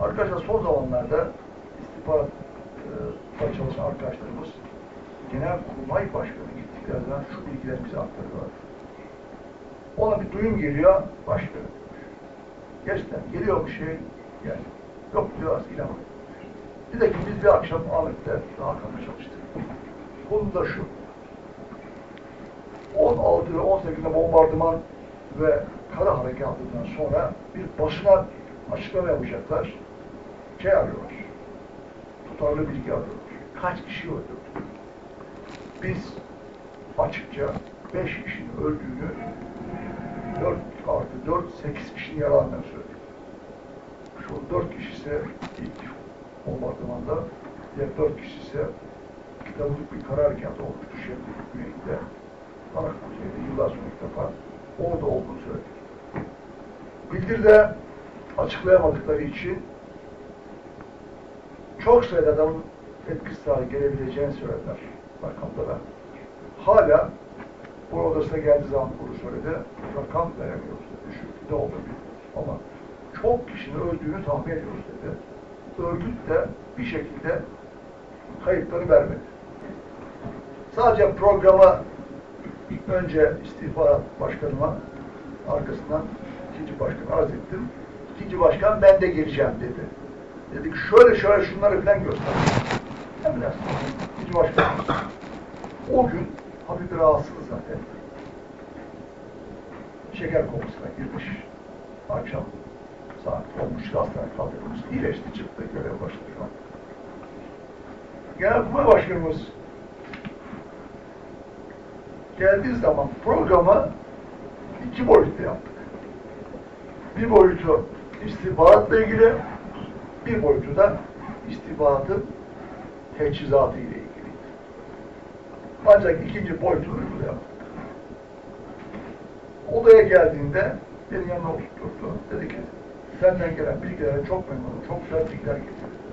Arkadaşlar son zamanlarda istihbarat e, çalışan arkadaşlarımız Genel Kurmay Başkanı gittiklerinden şu bilgiler bize aktarıyorlar. Ona bir duyum geliyor, başka. Gerçekten geliyor bir şey, yani yok diyor az ilan. Bir de ki biz bir akşam Ahmet'te Hakan'la çalıştık. Konu da şu. 16 ve 18'de bombardıman ve kara harekatından sonra bir basına açıklama yapacaklar. Şey arıyorlar. Tutarlı bilgi arıyorlar. Kaç kişi öldürdü? Biz açıkça 5 kişinin öldüğünü 4 artı 4, 8 kişinin yaralandığını söyledik. Şu 4 kişi ise ilk bombardımanda, diğer 4 kişi ise kitabılık bir karar harekatı olmuştu Şemdinlik güneyinde. Anak kuzeyinde yıllar sonra ilk defa orada olduğunu söyledik. Bildirde açıklayamadıkları için çok sayıda adamın etkisiz hale gelebileceğini söylediler rakamlara. Hala bu odasına geldiği zaman bunu söyledi. Rakam veremiyoruz dedi. Şu ne bilmiyoruz. Ama çok kişinin öldüğünü tahmin ediyoruz dedi. Örgüt de bir şekilde kayıtları vermedi. Sadece programa önce istihbarat başkanıma arkasından ikinci başkan arz ettim. İkinci başkan ben de geleceğim dedi. Dedik şöyle şöyle şunları falan göster. Emredersin. İkinci başkan. O gün hafif bir rahatsız zaten. Şeker komasına girmiş. Akşam saat olmuş hastaneye kaldırılmış. İyileşti çıktı görev başladı şu an. Genelkurmay Başkanımız geldiği zaman programı iki boyutlu yaptık. Bir boyutu istihbaratla ilgili, bir boyutu da istihbaratın teçhizatı ile ilgili. Ancak ikinci boyutunu uygulayamadık. Odaya geldiğinde benim yanına oturtturdu. Dedi ki, senden gelen bilgilere çok memnunum, çok güzel bilgiler getirdin.